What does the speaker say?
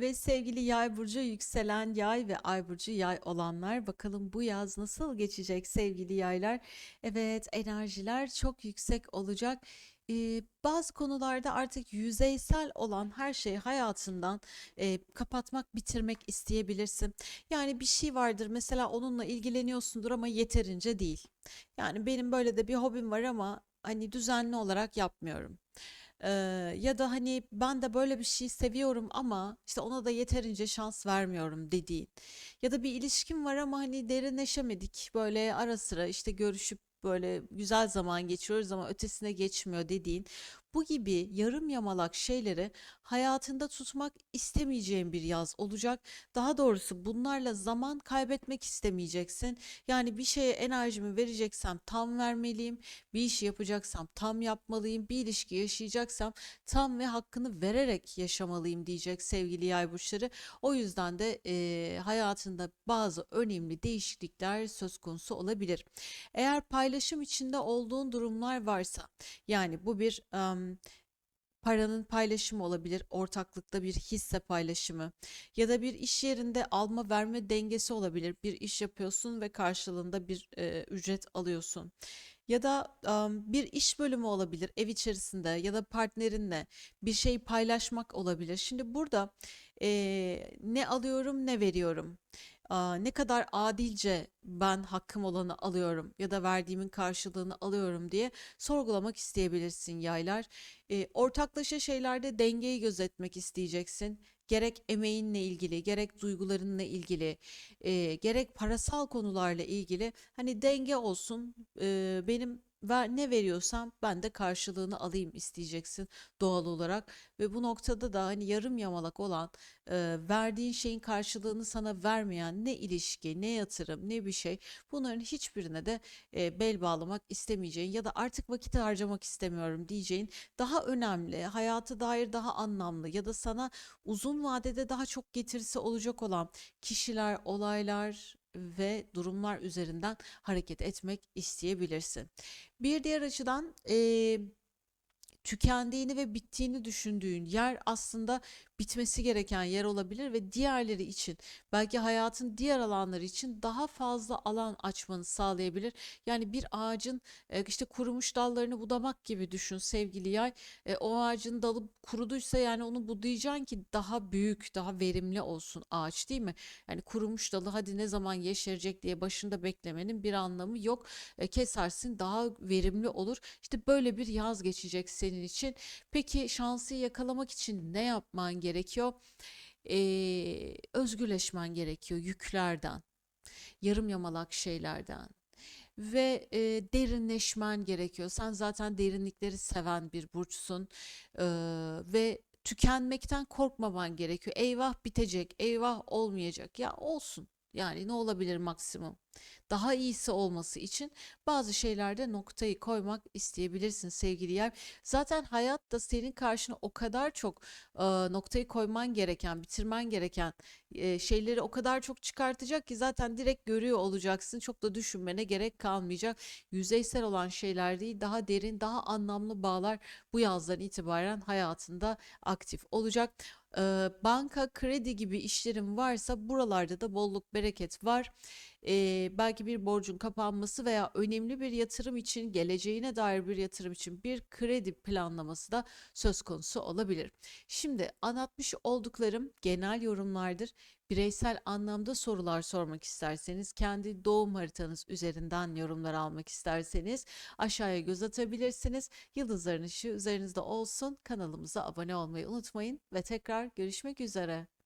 Ve sevgili yay burcu yükselen yay ve ay burcu yay olanlar bakalım bu yaz nasıl geçecek sevgili yaylar? Evet enerjiler çok yüksek olacak. Ee, bazı konularda artık yüzeysel olan her şeyi hayatından e, kapatmak, bitirmek isteyebilirsin. Yani bir şey vardır mesela onunla ilgileniyorsundur ama yeterince değil. Yani benim böyle de bir hobim var ama hani düzenli olarak yapmıyorum. Eee, ya da hani ben de böyle bir şey seviyorum ama işte ona da yeterince şans vermiyorum dediğin. Ya da bir ilişkim var ama hani derinleşemedik. Böyle ara sıra işte görüşüp böyle güzel zaman geçiriyoruz ama ötesine geçmiyor dediğin. Bu gibi yarım yamalak şeyleri hayatında tutmak istemeyeceğin bir yaz olacak. Daha doğrusu bunlarla zaman kaybetmek istemeyeceksin. Yani bir şeye enerjimi vereceksem tam vermeliyim. Bir işi yapacaksam tam yapmalıyım. Bir ilişki yaşayacaksam tam ve hakkını vererek yaşamalıyım diyecek sevgili yay burçları. O yüzden de eee, hayatında bazı önemli değişiklikler söz konusu olabilir. Eğer paylaşım içinde olduğun durumlar varsa, yani bu bir em, paranın paylaşımı olabilir, ortaklıkta bir hisse paylaşımı ya da bir iş yerinde alma verme dengesi olabilir. Bir iş yapıyorsun ve karşılığında bir e, ücret alıyorsun. Ya da am, bir iş bölümü olabilir ev içerisinde ya da partnerinle bir şey paylaşmak olabilir. Şimdi burada e, ne alıyorum ne veriyorum. Ne kadar adilce ben hakkım olanı alıyorum ya da verdiğimin karşılığını alıyorum diye sorgulamak isteyebilirsin yaylar. Ee, ortaklaşa şeylerde dengeyi gözetmek isteyeceksin. Gerek emeğinle ilgili, gerek duygularınla ilgili, e, gerek parasal konularla ilgili hani denge olsun. e, benim ver, ne veriyorsam ben de karşılığını alayım isteyeceksin doğal olarak. Ve bu noktada da hani yarım yamalak olan e, verdiğin şeyin karşılığını sana vermeyen ne ilişki, ne yatırım, ne bir şey bunların hiçbirine de e, bel bağlamak istemeyeceğin ya da artık vakit harcamak istemiyorum diyeceğin daha önemli, hayata dair daha anlamlı ya da sana uzun vadede daha çok getirisi olacak olan kişiler, olaylar ve durumlar üzerinden hareket etmek isteyebilirsin. Bir diğer açıdan eee tükendiğini ve bittiğini düşündüğün yer aslında bitmesi gereken yer olabilir ve diğerleri için belki hayatın diğer alanları için daha fazla alan açmanı sağlayabilir. Yani bir ağacın e, işte kurumuş dallarını budamak gibi düşün sevgili yay. E, o ağacın dalı kuruduysa yani onu budayacaksın ki daha büyük, daha verimli olsun ağaç değil mi? Yani kurumuş dalı hadi ne zaman yeşerecek diye başında beklemenin bir anlamı yok. E, kesersin daha verimli olur. İşte böyle bir yaz geçecek senin için. Peki şansı yakalamak için ne yapman gerekiyor? Ee, özgürleşmen gerekiyor yüklerden, yarım yamalak şeylerden ve e, derinleşmen gerekiyor. Sen zaten derinlikleri seven bir burçsun Ee, ve tükenmekten korkmaman gerekiyor. Eyvah bitecek, eyvah olmayacak. Ya olsun. Yani ne olabilir maksimum? Daha iyisi olması için bazı şeylerde noktayı koymak isteyebilirsin sevgili yer. Zaten hayat da senin karşına o kadar çok e, noktayı koyman gereken, bitirmen gereken e, şeyleri o kadar çok çıkartacak ki zaten direkt görüyor olacaksın. Çok da düşünmene gerek kalmayacak. Yüzeysel olan şeyler değil, daha derin, daha anlamlı bağlar bu yazdan itibaren hayatında aktif olacak. E, banka, kredi gibi işlerin varsa buralarda da bolluk, bereket var. Eee, belki bir borcun kapanması veya önemli bir yatırım için, geleceğine dair bir yatırım için bir kredi planlaması da söz konusu olabilir. Şimdi anlatmış olduklarım genel yorumlardır. Bireysel anlamda sorular sormak isterseniz, kendi doğum haritanız üzerinden yorumlar almak isterseniz aşağıya göz atabilirsiniz. Yıldızların ışığı üzerinizde olsun. Kanalımıza abone olmayı unutmayın ve tekrar görüşmek üzere.